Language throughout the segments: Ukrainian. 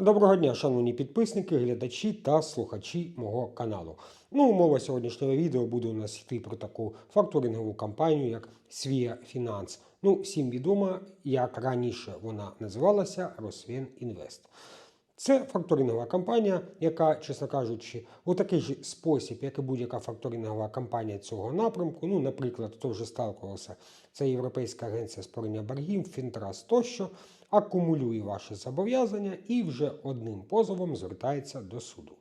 Доброго дня, шановні підписники, глядачі та слухачі мого каналу. Ну, мова сьогоднішнього відео буде у нас йти про таку факторингову компанію, як Свія Фінанс. Ну, всім відомо, як раніше вона називалася Росвен Інвест. Це факторингова компанія, яка, чесно кажучи, у такий же спосіб, як і будь-яка факторингова компанія цього напрямку. Ну, наприклад, хто вже сталкувався, це Європейська агенція спорення боргів, Фінтрас тощо, акумулює ваші зобов'язання і вже одним позовом звертається до суду.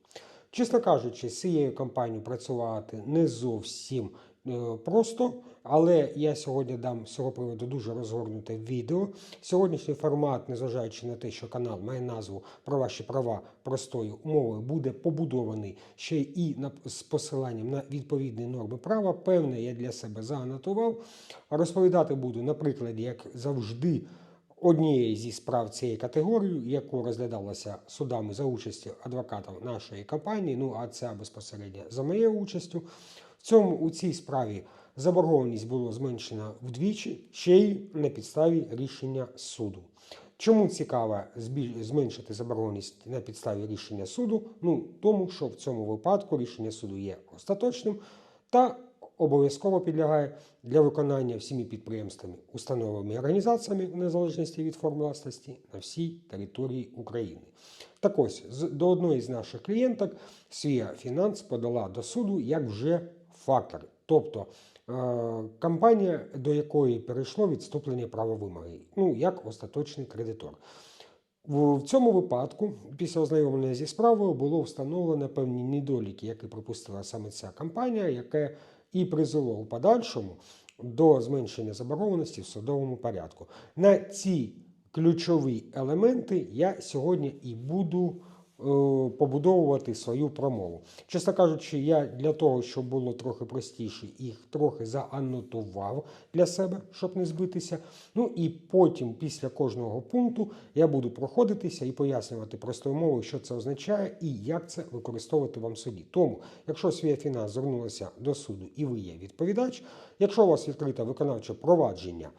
Чесно кажучи, з цією компанією працювати не зовсім е, просто, але я сьогодні дам з цього приводу дуже розгорнуте відео. Сьогоднішній формат, незважаючи на те, що канал має назву про ваші права простою мовою, буде побудований ще і з посиланням на відповідні норми права. Певне, я для себе занотував. Розповідати буду на прикладі, як завжди однієї зі справ цієї категорії, яку розглядалася судами за участю адвокатів нашої компанії. Ну а ця безпосередньо за моєю участю. В цьому у цій справі заборгованість було зменшена вдвічі, ще й на підставі рішення суду. Чому цікаво зменшити заборгованість на підставі рішення суду? Ну тому, що в цьому випадку рішення суду є остаточним та обов'язково підлягає для виконання всіми підприємствами, установами і організаціями в незалежності від форм власності на всій території України. Так ось до одної з наших клієнток Свія Фінанс подала до суду як вже фактор, тобто е, компанія, до якої перейшло відступлення права вимоги, ну як остаточний кредитор. В цьому випадку, після ознайомлення зі справою, було встановлено певні недоліки, які припустила саме ця компанія, яке і призвело у подальшому до зменшення заборгованості в судовому порядку. На ці ключові елементи я сьогодні і буду побудовувати свою промову. Чесно кажучи, я для того, щоб було трохи простіше, їх трохи заанотував для себе, щоб не збитися. Ну і потім, після кожного пункту, я буду проходитися і пояснювати простою мовою, що це означає і як це використовувати вам суді. Тому, якщо Свія Фінанс звернулася до суду і ви є відповідач, якщо у вас відкрите виконавче провадження.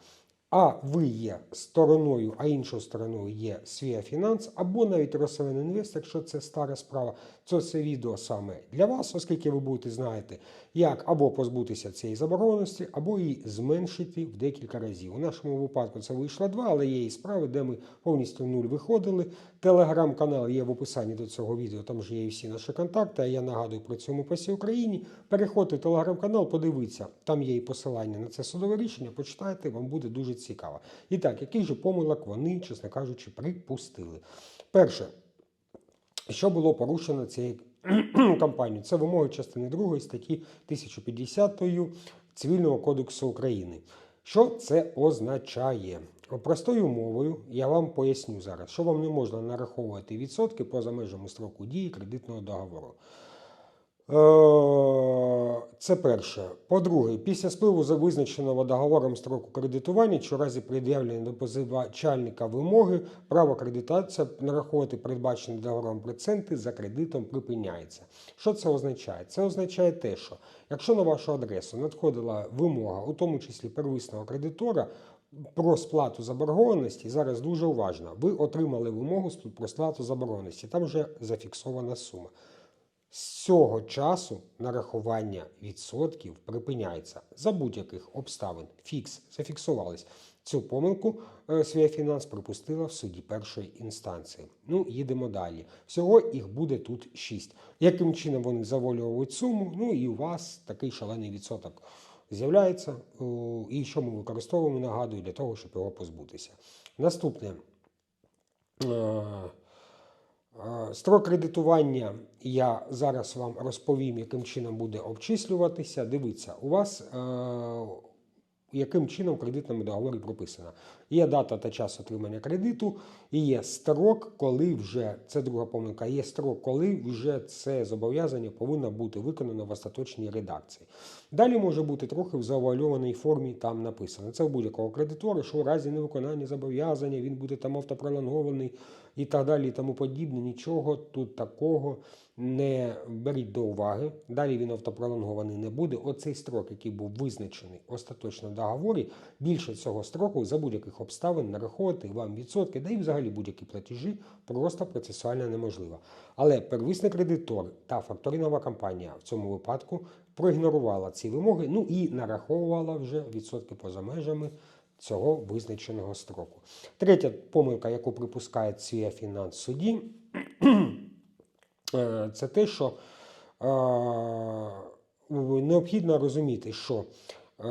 А ви є стороною, а іншою стороною є Свія Фінанс, або навіть Інвест, якщо це стара справа, то це відео саме для вас, оскільки ви будете знаєте, як або позбутися цієї заборгованості, або її зменшити в декілька разів. У нашому випадку це вийшло два, але є і справи, де ми повністю в нуль виходили. Телеграм-канал є в описанні до цього відео, там же є і всі наші контакти. А я нагадую про цьому посі Україні. Переходьте телеграм-канал, подивіться, там є і посилання на це судове рішення. Почитайте, вам буде дуже цікаво. І так, який же помилок вони, чесно кажучи, припустили. Перше, що було порушено цією компанією? Це вимоги частини 2 статті 1050 Цивільного кодексу України. Що це означає? Простою мовою я вам поясню зараз, що вам не можна нараховувати відсотки поза межами строку дії кредитного договору. Це перше. По-друге, після спливу за визначеного договором строку кредитування, чи в разі пред'явлення до позивачальника вимоги, право кредитація нараховувати передбачені договором проценти за кредитом припиняється. Що це означає? Це означає те, що якщо на вашу адресу надходила вимога, у тому числі первісного кредитора, про сплату заборгованості, зараз дуже уважно, ви отримали вимогу про сплату заборгованості, там вже зафіксована сума. З цього часу нарахування відсотків припиняється за будь-яких обставин. Фікс зафіксувались. Цю помилку е, Свія Фінанс припустила в суді першої інстанції. Ну, їдемо далі. Всього їх буде тут 6. Яким чином вони заволюють суму? Ну і у вас такий шалений відсоток з'являється. І що ми використовуємо, нагадую, для того, щоб його позбутися. Наступне. Строк кредитування я зараз вам розповім, яким чином буде обчислюватися. Дивіться, у вас е, яким чином в кредитному договорі прописано. Є дата та час отримання кредиту, і є строк, коли вже це друга помилка. Є строк, коли вже це зобов'язання повинно бути виконано в остаточній редакції. Далі може бути трохи в завуальованій формі там написано. Це у будь-якого кредитора, що в разі невиконання зобов'язання він буде там автопролонгований і так далі, і тому подібне. Нічого тут такого не беріть до уваги. Далі він автопролонгований не буде. Оцей строк, який був визначений остаточно в договорі, більше цього строку за будь-яких обставин нараховувати вам відсотки, да і взагалі будь-які платежі просто процесуально неможливо. Але первисний кредитор та факторингова компанія в цьому випадку проігнорувала ці вимоги, ну і нараховувала вже відсотки поза межами цього визначеного строку. Третя помилка, яку припускає Цвія Фінанс суді, це те, що е, необхідно розуміти, що е,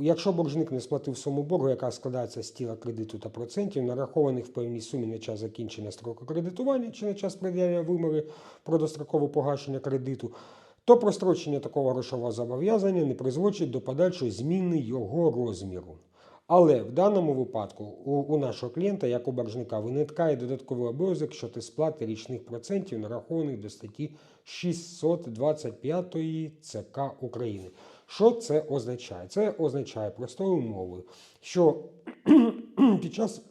якщо боржник не сплатив суму боргу, яка складається з тіла кредиту та процентів, нарахованих в певній сумі на час закінчення строку кредитування чи на час пред'явлення вимоги про дострокове погашення кредиту, то прострочення такого грошового зобов'язання не призводить до подальшої зміни його розміру. Але в даному випадку у, у нашого клієнта, як у боржника, виникає додатковий обов'язок щодо сплати річних процентів, нарахованих до статті 625 ЦК України. Що це означає? Це означає простою мовою, що під час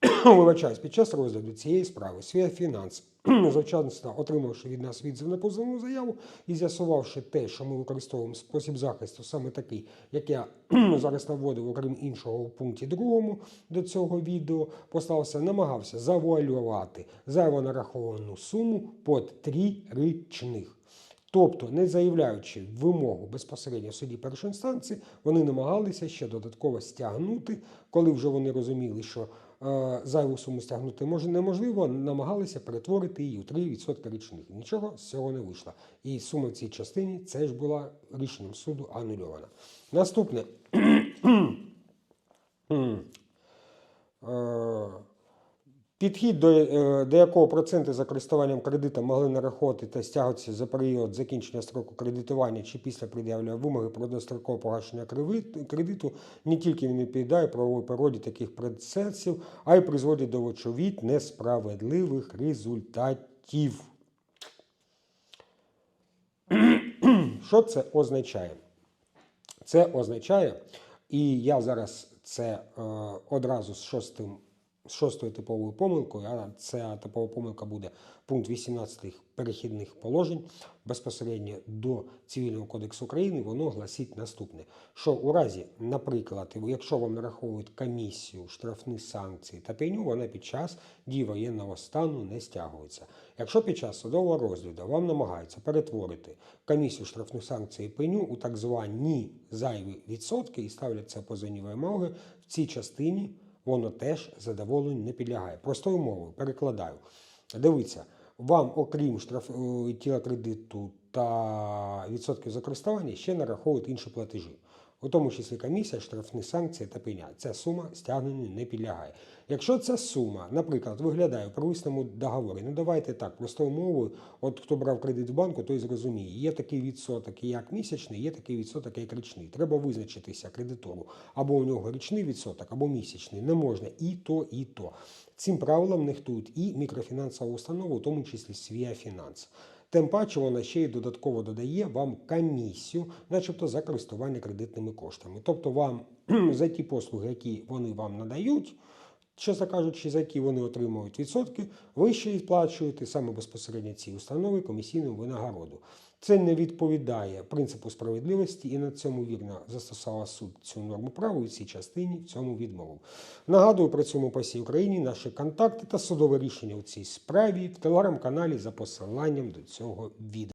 Вибачаюсь, під час розгляду цієї справи Свія Фінанс, завчасно отримавши від нас відзив на позовну заяву і з'ясувавши те, що ми використовуємо спосіб захисту саме такий, як я зараз наводив, окрім іншого у пункті другому до цього відео, поставився, намагався завуалювати зайво нараховану суму под трирічних. Тобто, не заявляючи вимогу безпосередньо суді першої інстанції, вони намагалися ще додатково стягнути, коли вже вони розуміли, що зайву суму стягнути може неможливо, намагалися перетворити її у 3% річних. Нічого з цього не вийшло. І сума в цій частині це ж була рішенням суду анульована. Наступне. Е, Підхід, до, е, до якого проценти за користуванням кредитом могли нараховувати та стягуватися за період закінчення строку кредитування чи після пред'явлення вимоги про дострокове погашення кредиту, не тільки не відповідає правовій природі таких процесів, а й призводить до вочевидь несправедливих результатів. Що це означає? Це означає, і я зараз це е, одразу з шостим шостою типовою помилкою, а ця типова помилка буде пункт 18 перехідних положень безпосередньо до Цивільного кодексу України, воно гласить наступне: що у разі, наприклад, якщо вам нараховують комісію, штрафні санкції та пеню, вона під час дії воєнного стану не стягується. Якщо під час судового розгляду вам намагаються перетворити комісію штрафних санкцій і пеню у так звані зайві відсотки і ставлять це позовні вимоги в цій частині воно теж задоволенню не підлягає. Простою мовою перекладаю. Дивіться, вам, окрім штраф е, тіла кредиту та відсотків за користування, ще нараховують інші платежі. У тому числі комісія, штрафні санкції та пеня. Ця сума стягненню не підлягає. Якщо ця сума, наприклад, виглядає у первісному договорі, ну давайте так, простою мовою, от хто брав кредит в банку, той зрозуміє, є такий відсоток як місячний, є такий відсоток як річний. Треба визначитися кредитору. Або у нього річний відсоток, або місячний. Не можна і то, і то. Цим правилам нехтують і мікрофінансова установа, у тому числі Свія Фінанс. Тим паче вона ще й додатково додає вам комісію, начебто за користування кредитними коштами. Тобто вам за ті послуги, які вони вам надають, чесно кажучи, за які вони отримують відсотки, ви ще й сплачуєте саме безпосередньо цій установі комісійну винагороду. Це не відповідає принципу справедливості і на цьому вірно застосував суд цю норму права у цій частині в цьому відмову. Нагадую, працюємо по всій Україні, наші контакти та судове рішення у цій справі в телеграм-каналі за посиланням до цього відео.